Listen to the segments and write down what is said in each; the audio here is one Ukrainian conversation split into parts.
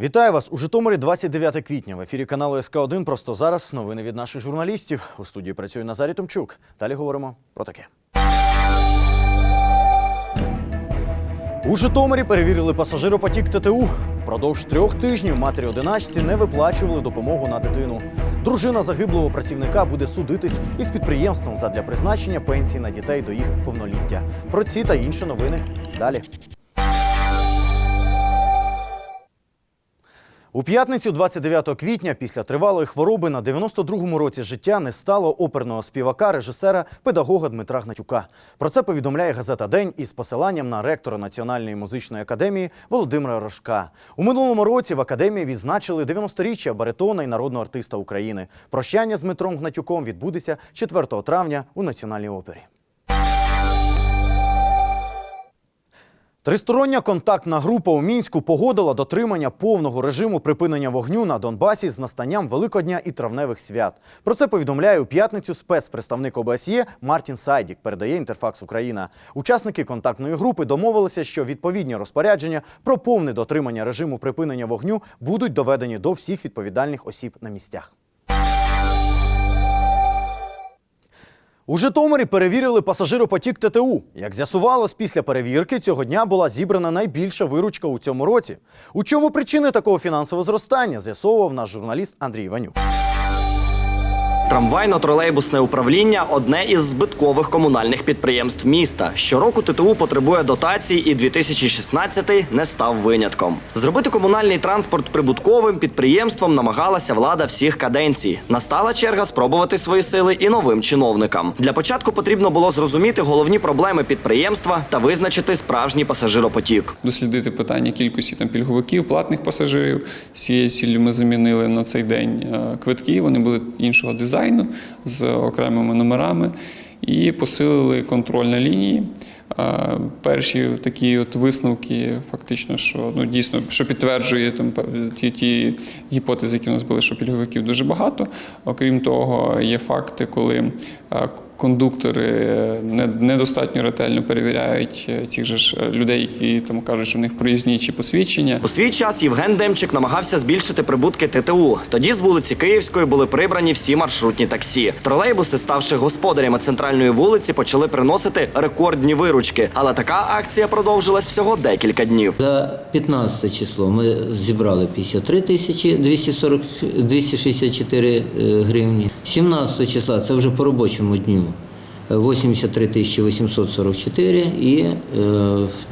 Вітаю вас у Житомирі 29 квітня. В ефірі каналу СК 1 Просто зараз новини від наших журналістів. У студії працює Назарій Томчук. Далі говоримо про таке. У Житомирі перевірили пасажиропотік ТТУ. Впродовж трьох тижнів матері одиначці не виплачували допомогу на дитину. Дружина загиблого працівника буде судитись із підприємством задля призначення пенсії на дітей до їх повноліття. Про ці та інші новини далі. У п'ятницю, 29 квітня, після тривалої хвороби на 92-му році життя не стало оперного співака, режисера, педагога Дмитра Гнатюка. Про це повідомляє газета День із посиланням на ректора Національної музичної академії Володимира Рожка. У минулому році в академії відзначили 90-річчя баритона і народного артиста України. Прощання з Дмитром Гнатюком відбудеться 4 травня у Національній опері. Тристороння контактна група у мінську погодила дотримання повного режиму припинення вогню на Донбасі з настанням Великодня і травневих свят. Про це повідомляє у п'ятницю спецпредставник ОБСЄ Мартін Сайдік. Передає інтерфакс Україна. Учасники контактної групи домовилися, що відповідні розпорядження про повне дотримання режиму припинення вогню будуть доведені до всіх відповідальних осіб на місцях. У Житомирі перевірили пасажиропотік ТТУ. Як з'ясувалось, після перевірки цього дня була зібрана найбільша виручка у цьому році. У чому причини такого фінансового зростання, з'ясовував наш журналіст Андрій Іванюк. Трамвайно-тролейбусне управління одне із збиткових комунальних підприємств міста. Щороку ТТУ потребує дотацій, і 2016 не став винятком. Зробити комунальний транспорт прибутковим підприємством намагалася влада всіх каденцій. Настала черга спробувати свої сили і новим чиновникам. Для початку потрібно було зрозуміти головні проблеми підприємства та визначити справжній пасажиропотік. дослідити питання кількості там пільговиків, платних пасажирів. З цією ми замінили на цей день е, квитки. Вони були іншого дизайну з окремими номерами і посилили контроль на лінії. Е, Перші такі от висновки, фактично, що ну дійсно що підтверджує там ті, ті гіпотези, які у нас були, що пільговиків дуже багато. Окрім того, є факти, коли е, кондуктори е, не- недостатньо ретельно перевіряють е, цих же ж е, людей, які там кажуть, що в них проїзні чи посвідчення. У свій час Євген Демчик намагався збільшити прибутки ТТУ. Тоді з вулиці Київської були прибрані всі маршрутні таксі. Тролейбуси, ставши господарями центральної вулиці, почали приносити рекордні виручки. Але така акція продовжилась всього декілька днів. За 15 число ми зібрали 53 тисячі 240, 264 е, гривні. 17 числа, це вже по робочому дню, е, 83 тисячі 844 і е,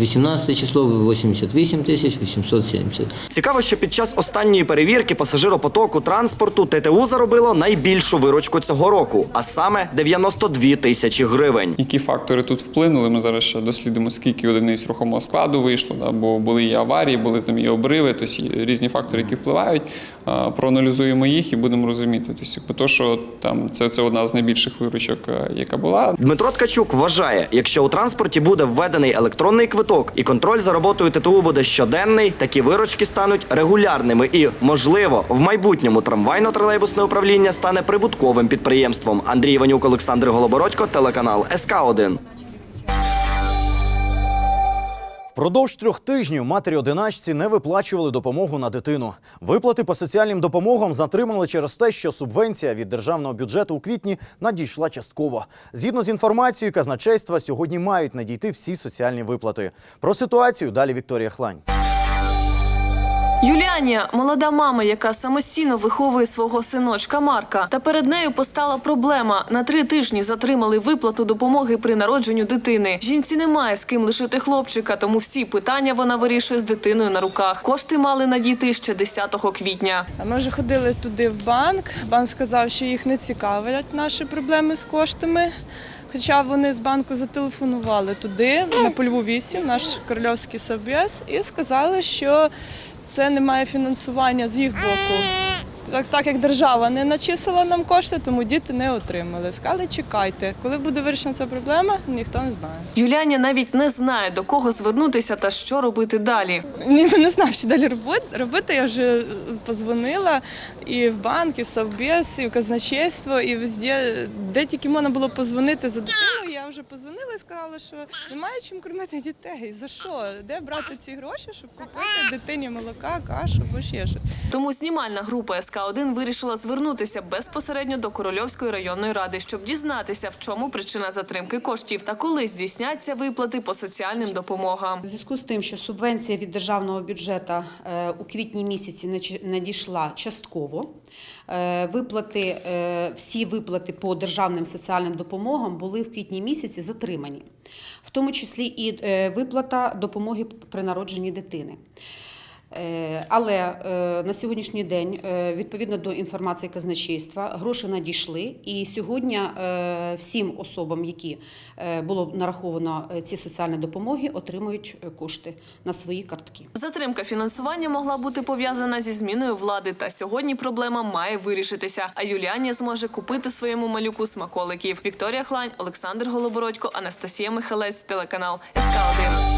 18 число 88 тисяч 870. Цікаво, що під час останньої перевірки пасажиропотоку транспорту ТТУ заробило найбільшу виручку цього року, а саме 92 тисячі гривень. Які фактори тут вплинули? Ми зараз ще дослідимо, скільки одиниць рухомого складу вийшло, да, бо були і аварії, були там і обриви, тобто різні фактори, які впливають. Проаналізуємо їх і будемо розуміти. Тобто, то, що там це, це одна з найбільших виручок, е, яка була. Дмитро Ткачук вважає, якщо у транспорті буде введений електронний квиток і контроль за роботою ТТУ буде щоденний, такі виручки стануть регулярними і, можливо, в майбутньому трамвайно-тролейбусне управління стане прибутковим підприємством. Андрій Іванюк, Олександр Голобородько, телеканал СК 1 Впродовж трьох тижнів матері одиначці не виплачували допомогу на дитину. Виплати по соціальним допомогам затримали через те, що субвенція від державного бюджету у квітні надійшла частково. Згідно з інформацією казначейства, сьогодні мають надійти всі соціальні виплати. Про ситуацію далі Вікторія Хлань. Юліанія молода мама, яка самостійно виховує свого синочка Марка. Та перед нею постала проблема. На три тижні затримали виплату допомоги при народженню дитини. Жінці немає з ким лишити хлопчика, тому всі питання вона вирішує з дитиною на руках. Кошти мали надійти ще 10 квітня. Ми вже ходили туди в банк. Банк сказав, що їх не цікавлять наші проблеми з коштами. Хоча вони з банку зателефонували туди, на Польву 8, наш корольовський СБС, і сказали, що це немає фінансування з їх боку. Так, так як держава не начислила нам кошти, тому діти не отримали. Сказали, чекайте, коли буде вирішена ця проблема, ніхто не знає. Юліанія навіть не знає до кого звернутися та що робити далі. Ні, не знав, що далі робити. Я вже позвонила і в банк, і в Совбез, і в казначейство, і везде, де тільки можна було позвонити за дитину. Я вже позвонила і сказали, що немає чим кормити дітей. За що? Де брати ці гроші, щоб купити дитині молока, кашу або ще щось? Тому знімальна група СК 1 вирішила звернутися безпосередньо до Корольовської районної ради, щоб дізнатися, в чому причина затримки коштів та коли здійсняться виплати по соціальним допомогам. У зв'язку з тим, що субвенція від державного бюджету е, у квітні місяці надійшла частково, е, виплати, е, всі виплати по державним соціальним допомогам були в квітні місяці затримані, в тому числі і е, виплата допомоги при народженні дитини. Е, Але е, на сьогоднішній день, е, відповідно до інформації казначейства, гроші надійшли, і сьогодні всім особам, які було нараховано ці соціальні допомоги, отримують кошти на свої картки. Затримка фінансування могла бути пов'язана зі зміною влади, та сьогодні проблема має вирішитися. А Юліанія зможе купити своєму малюку смаколиків. Вікторія Хлань, Олександр Голобородько, Анастасія Михалець, телеканал СК 1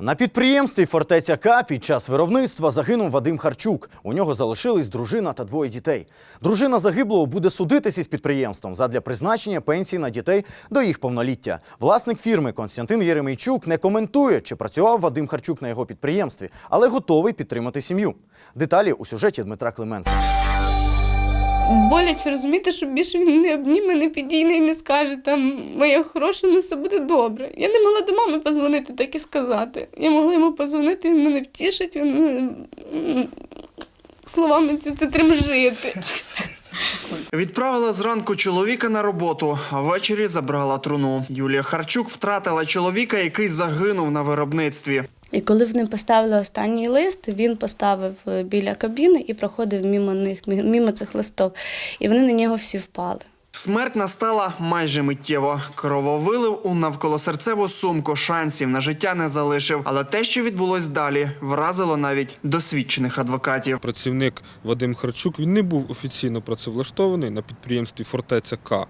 На підприємстві «Фортеця К» під час виробництва загинув Вадим Харчук. У нього залишились дружина та двоє дітей. Дружина загиблого буде судитися з підприємством задля призначення пенсії на дітей до їх повноліття. Власник фірми Константин Єремейчук не коментує, чи працював Вадим Харчук на його підприємстві, але готовий підтримати сім'ю. Деталі у сюжеті Дмитра Клименка. Боляче розуміти, що більше він не обніме, не підійне і не скаже там моя хороша, ну все буде добре. Я не могла до мами позвонити, так і сказати. Я могла йому позвонити, він мене втішить, він мене словами це тримжити. Відправила зранку чоловіка на роботу, а ввечері забрала труну. Юлія Харчук втратила чоловіка, який загинув на виробництві. І коли вони поставили останній лист, він поставив е, біля кабіни і проходив мимо них, мі- мимо цих листов. І вони на нього всі впали. Смерть настала майже миттєво. Крововилив у навколосерцеву сумку шансів на життя не залишив. Але те, що відбулось далі, вразило навіть досвідчених адвокатів. Працівник Вадим Харчук він не був офіційно працевлаштований на підприємстві Фортеця К.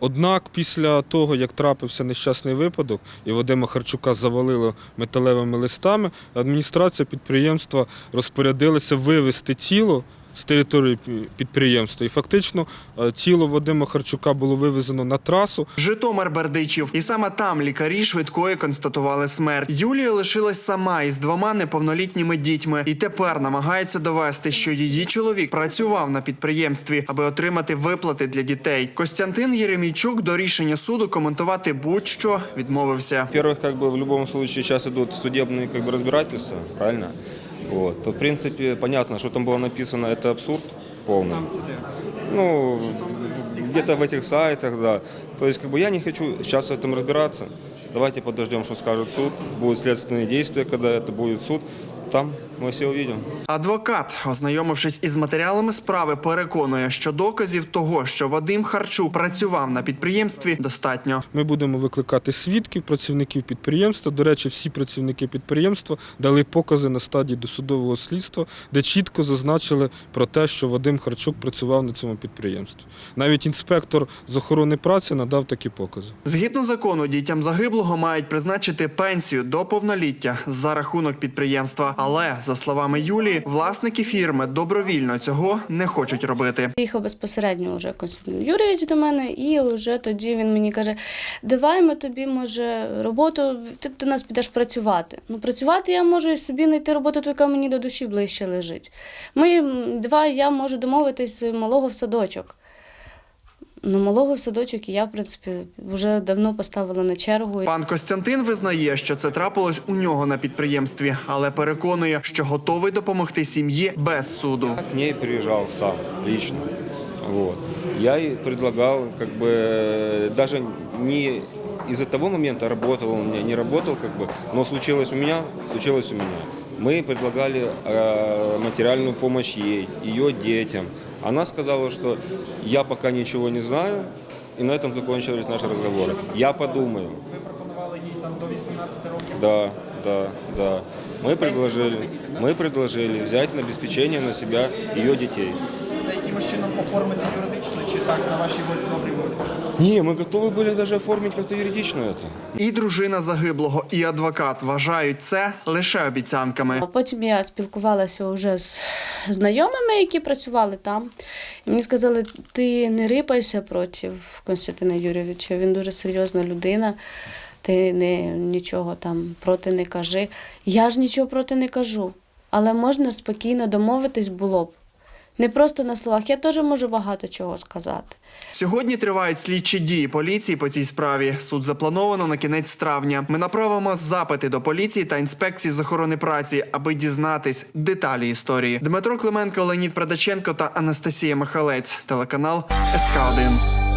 Однак після того, як трапився нещасний випадок і Вадима Харчука завалило металевими листами, адміністрація підприємства розпорядилася вивезти тіло з території пі- підприємства. І фактично е, тіло Вадима Харчука було вивезено на трасу. Житомир Бердичів, і саме там лікарі швидкої констатували смерть. Юлія лишилась сама із двома неповнолітніми дітьми, і тепер намагається довести, що її чоловік працював на підприємстві, аби отримати виплати для дітей. Костянтин Єремійчук до рішення суду коментувати будь-що відмовився. Во-первых, как бы в любом случае сейчас идут судебные как бы разбирательства, правильно? Вот. То, в принципе, понятно, что там было написано, это абсурд полный. Ну, где-то в этих сайтах, да. То есть, как бы я не хочу сейчас в этом разбираться. Давайте подождем, что скажет суд. Будут следственные действия, когда это будет суд. Там мы все увидим. Адвокат, ознайомившись із матеріалами справи, переконує, що доказів того, що Вадим Харчук працював на підприємстві, достатньо. Ми будемо викликати свідків, працівників підприємства. До речі, всі працівники підприємства дали покази на стадії досудового слідства, де чітко зазначили про те, що Вадим Харчук працював на цьому підприємстві. Навіть інспектор з охорони праці надав такі покази. Згідно закону, дітям загиблого мають призначити пенсію до повноліття за рахунок підприємства. Але за словами Юлії, власники фірми добровільно цього не хочуть робити. Приїхав безпосередньо вже Константин Юрійович до мене, і вже тоді він мені каже: давай ми тобі, може, роботу, ти до нас підеш працювати. Ну, працювати я можу і собі знайти роботу, яка мені до душі ближче лежить. Ми м, давай я можу домовитись з малого в садочок. Ну, малого в садочок і я, в принципі, вже давно поставила на чергу. Пан Костянтин визнає, що це трапилось у нього на підприємстві, але переконує, що готовий допомогти сім'ї без суду. Я к ней приезжал сам, лично. Вот. Я ей предлагал, как бы, даже не из-за того момента, работал он у меня, не работал, как бы, но случилось у меня, случилось у меня. Мы предлагали э, материальную помощь ей, ее детям. Она сказала, что я пока ничего не знаю, и на этом закончились наши разговоры. Я подумаю. Ви пропонували їй там до 18 років. Да, да, да. Мы предложили, мы предложили взять на обеспечение на себя ее детей. Це якимось чином оформити юридично чи так на вашій волі добрій волі? Не, мы готовы были даже оформить как-то юридично это. І дружина загиблого, і адвокат вважають це лише обіцянками. А потім я спілкувалася вже з знайомими, які працювали там. І мені сказали, ти не рипайся проти Константина Юрійовича, він дуже серйозна людина. Ти не, нічого там проти не кажи. Я ж нічого проти не кажу. Але можна спокійно домовитись було б. Не просто на словах, я теж можу багато чого сказати. Сьогодні тривають слідчі дії поліції по цій справі. Суд заплановано на кінець травня. Ми направимо запити до поліції та інспекції з охорони праці, аби дізнатись деталі історії. Дмитро Клименко, Леонід Прадаченко та Анастасія Михалець. Телеканал СК 1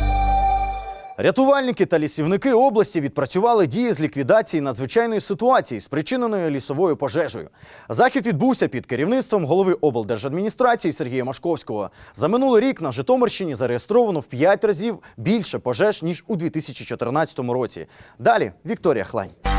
Рятувальники та лісівники області відпрацювали дії з ліквідації надзвичайної ситуації, спричиненої лісовою пожежею. Захід відбувся під керівництвом голови облдержадміністрації Сергія Машковського. За минулий рік на Житомирщині зареєстровано в 5 разів більше пожеж ніж у 2014 році. Далі Вікторія Хлань.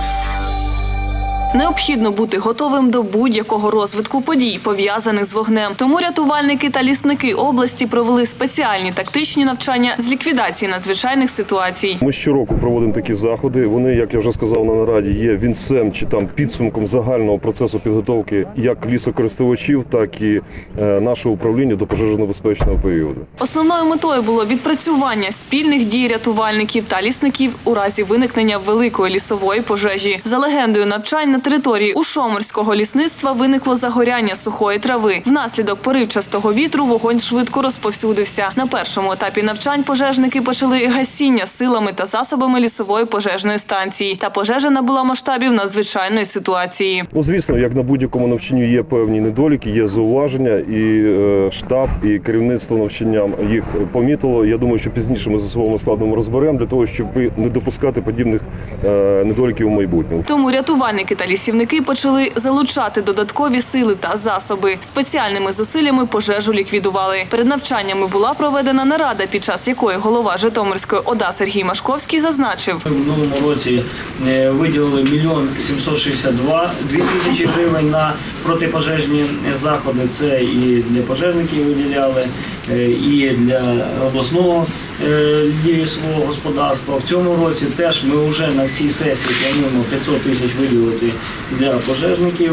Необхідно бути готовим до будь-якого розвитку подій, пов'язаних з вогнем. Тому рятувальники та лісники області провели спеціальні тактичні навчання з ліквідації надзвичайних ситуацій. Ми щороку проводимо такі заходи. Вони, як я вже сказав на нараді, є вінцем чи там підсумком загального процесу підготовки як лісокористувачів, так і е, нашого управління до пожежонебезпечного періоду. Основною метою було відпрацювання спільних дій рятувальників та лісників у разі виникнення великої лісової пожежі. За легендою навчань на території Ушоморського лісництва виникло загоряння сухої трави. Внаслідок поривчастого вітру вогонь швидко розповсюдився. На першому етапі навчань пожежники почали гасіння силами та засобами лісової пожежної станції. Та пожежа набула масштабів надзвичайної ситуації. Ну, звісно, як на будь-якому навчанні є певні недоліки, є зауваження, і е, штаб, і керівництво навчанням їх помітило. Я думаю, що пізніше ми з особовим складом розберемо для того, щоб не допускати подібних е, недоліків у майбутньому. Тому рятувальники та лісівники почали залучати додаткові сили та засоби. Спеціальними зусиллями пожежу ліквідували. Перед навчаннями була проведена нарада, під час якої голова Житомирської ОДА Сергій Машковський зазначив. В минулому році е, виділили мільйон 762 дві тисячі гривень на протипожежні заходи. Це і для пожежників виділяли, е, і для обласного е, лісового господарства. В цьому році теж ми вже на цій сесії плануємо 500 тисяч виділити для пожежників.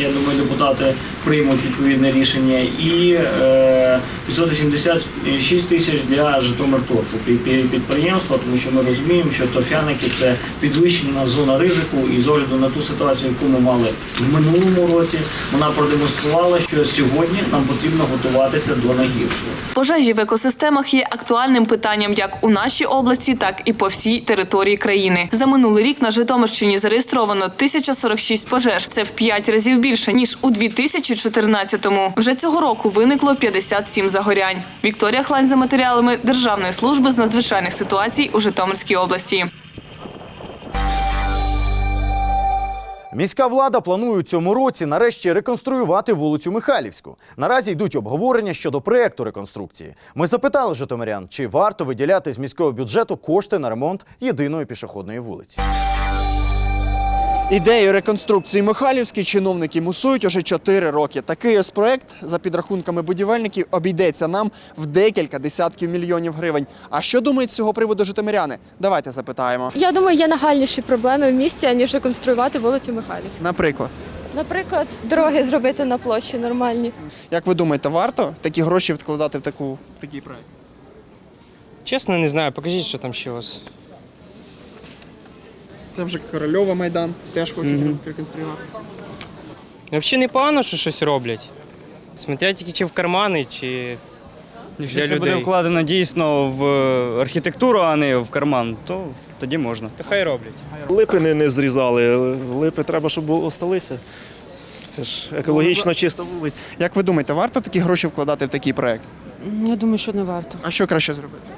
Я думаю, депутати приймуть відповідне рішення. І е, 576 тисяч для Житомирторфу під- під- підприємства, тому що ми розуміємо, що торфяники це підвищена зона ризику, і з огляду на ту ситуацію, яку ми мали в минулому році, вона продемонструвала, що сьогодні нам потрібно готуватися до найгіршого. Пожежі в екосистемах є актуальним питанням як у нашій області, так і по всій території країни. За минулий рік на Житомирщині зареєстровано 1046 пожеж. Це в 5 разів більше ніж у 2014-му. Вже цього року виникло 57 загорянь. Вікторія Хлань за матеріалами Державної служби з надзвичайних ситуацій у Житомирській області. Міська влада планує у цьому році нарешті реконструювати вулицю Михайлівську. Наразі йдуть обговорення щодо проєкту реконструкції. Ми запитали житомирян, чи варто виділяти з міського бюджету кошти на ремонт єдиної пішохідної вулиці. Ідею реконструкції Михайлівської чиновники мусують уже 4 роки. Такий ось проект, за підрахунками будівельників, обійдеться нам в декілька десятків мільйонів гривень. А що думають з цього приводу житомиряни? Давайте запитаємо. Я думаю, є нагальніші проблеми в місті, аніж реконструювати вулицю Михайлівську. Наприклад, Наприклад, дороги зробити на площі нормальні. як ви думаєте, варто такі гроші вкладати в таку в такий проект? Чесно, не знаю, покажіть, що там ще у вас. Це вже Корольова майдан, теж хочуть реконструювати. Взагалі непогано, що щось роблять. Смотря тільки чи в кармани, чи Якщо це буде вкладено дійсно в архітектуру, а не в карман, то тоді можна. То хай роблять. Липи не, не зрізали. Липи треба, щоб осталися. Це ж екологічно чиста вулиця. Як ви думаєте, варто такі гроші вкладати в такий проект? Я думаю, що не варто. А що краще зробити?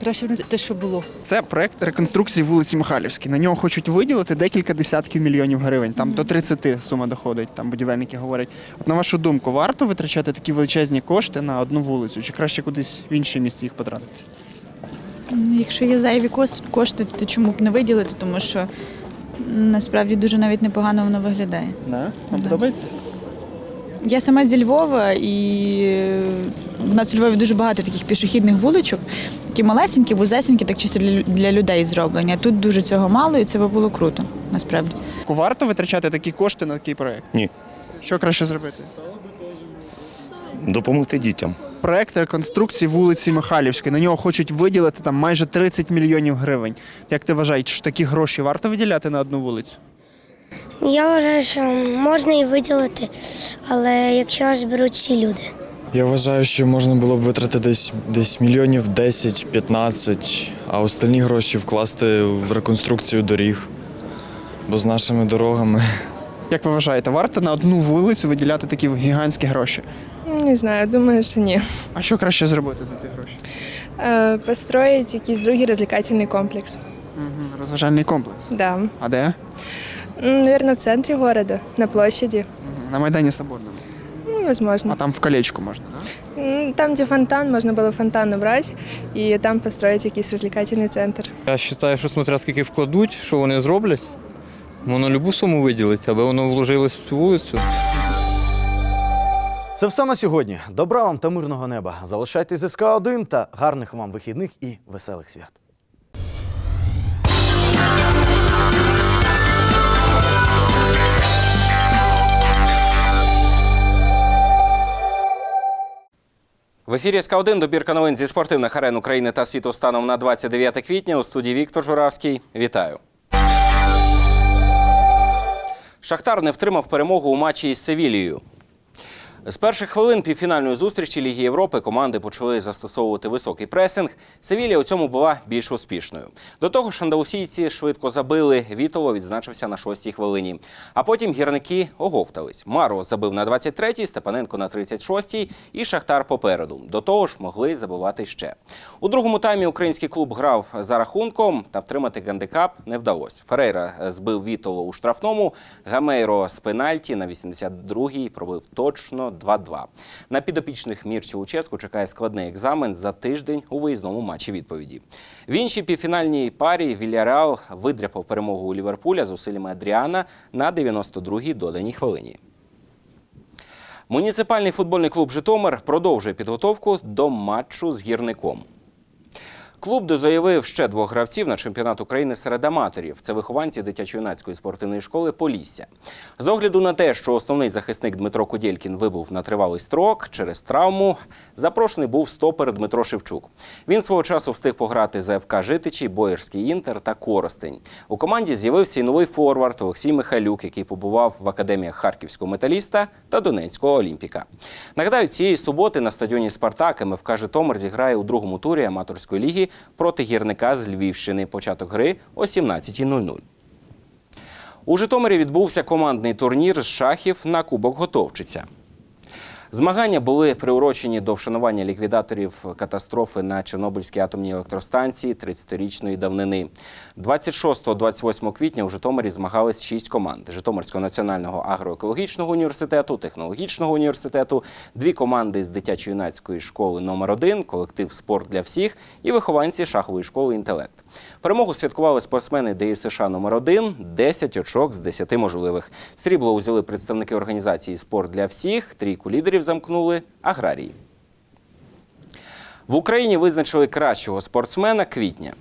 Краще те, що було. Це проект реконструкції вулиці Михайлівській. На нього хочуть виділити декілька десятків мільйонів гривень. Там до 30 сума доходить, там будівельники говорять. От на вашу думку, варто витрачати такі величезні кошти на одну вулицю, чи краще кудись в інше місце їх потратити? Якщо є зайві кошти, то чому б не виділити, тому що насправді дуже навіть непогано воно виглядає. Да? Вам Да. подобається? Я сама зі Львова, і в нас у Львові дуже багато таких пішохідних вуличок, які малесенькі, вузесенькі, так чисто для, для людей зроблені. А тут дуже цього мало, і це би було круто, насправді. Варто витрачати такі кошти на такий проект? Ні. Що краще зробити? Допомогти дітям. Проект реконструкції вулиці Михайлівської. На нього хочуть виділити там майже 30 мільйонів гривень. Як ти вважаєш, такі гроші варто виділяти на одну вулицю? Я вважаю, що можна і виділити, але якщо зберуть всі люди. Я вважаю, що можна було б витратити десь, десь мільйонів 10-15, а остальні гроші вкласти в реконструкцію доріг. Бо з нашими дорогами Як ви вважаєте, варто на одну вулицю виділяти такі гігантські гроші? Не знаю, думаю, що ні. А що краще зробити за ці гроші? Е, Построїть якийсь другий розвлекательний комплекс. Угу. Розважальний комплекс. Да. А де? Наверное, в центрі города, на площади. На Майдані Соборному. Ну, возможно. А там в колечку можна, так? М, Там, де фонтан, можна було фонтан убрати і там построїти якийсь розвлекательний центр. Я вважаю, що смотря скільки вкладуть, що вони зроблять. Воно любу суму виділить, аби воно вложилось в цю вулицю. Це все на сьогодні. Добра вам та мирного неба. Залишайтесь з СК 1 та гарних вам вихідних і веселих свят. В ефірі СК 1 добірка новин зі спортивних арен України та світу станом на 29 квітня. У студії Віктор Журавський. Вітаю. Шахтар не втримав перемогу у матчі із Севілією. З перших хвилин півфінальної зустрічі Ліги Європи команди почали застосовувати високий пресинг. Севілія у цьому була більш успішною. До того ж, андалусійці швидко забили. Вітоло відзначився на шостій хвилині. А потім гірники оговтались. Маро забив на 23-й, Степаненко на 36-й і Шахтар попереду. До того ж, могли забивати ще. У другому таймі український клуб грав за рахунком, та втримати гандикап не вдалося. Ферейра збив Вітоло у штрафному. Гамейро з пенальті на 82-й пробив точно 2-2. На підопічних Мірчі Луческу чекає складний екзамен за тиждень у виїзному матчі відповіді. В іншій півфінальній парі Вільяреал видряпав перемогу у Ліверпуля з усилями Адріана на 92-й доданій хвилині. Муніципальний футбольний клуб Житомир продовжує підготовку до матчу з гірником. Клуб дозаявив ще двох гравців на чемпіонат України серед аматорів. Це вихованці дитячо-юнацької спортивної школи Полісся. З огляду на те, що основний захисник Дмитро Кудєлькін вибув на тривалий строк через травму, запрошений був стопер Дмитро Шевчук. Він свого часу встиг пограти за ФК Житичі, Боярський Інтер та Коростень. У команді з'явився і новий форвард Олексій Михайлюк, який побував в академіях Харківського металіста та Донецького Олімпіка. Нагадаю, цієї суботи на стадіоні Спартак МФК Житомир зіграє у другому турі аматорської ліги проти гірника з Львівщини. Початок гри о 17.00. У Житомирі відбувся командний турнір з шахів на Кубок Готовчиця. Змагання були приурочені до вшанування ліквідаторів катастрофи на Чорнобильській атомній електростанції 30-річної давнини. 26-28 квітня у Житомирі змагались шість команд: Житомирського національного агроекологічного університету, технологічного університету, дві команди з дитячо-юнацької школи номер 1 колектив Спорт для всіх і вихованці шахової школи Інтелект. Перемогу святкували спортсмени ДЮСШ номер 1 10 очок з 10 можливих. Срібло узяли представники організації Спорт для всіх, трійку лідерів замкнули аграрії. В Україні визначили кращого спортсмена квітня.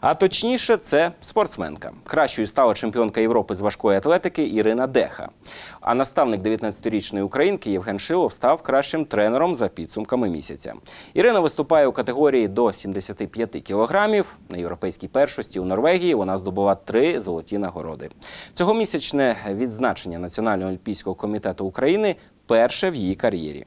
А точніше, це спортсменка. Кращою стала чемпіонка Європи з важкої атлетики Ірина Деха. А наставник 19-річної українки Євген Шилов став кращим тренером за підсумками місяця. Ірина виступає у категорії до 75 кілограмів. На європейській першості у Норвегії вона здобула три золоті нагороди. Цьогомісячне відзначення Національного олімпійського комітету України перше в її кар'єрі.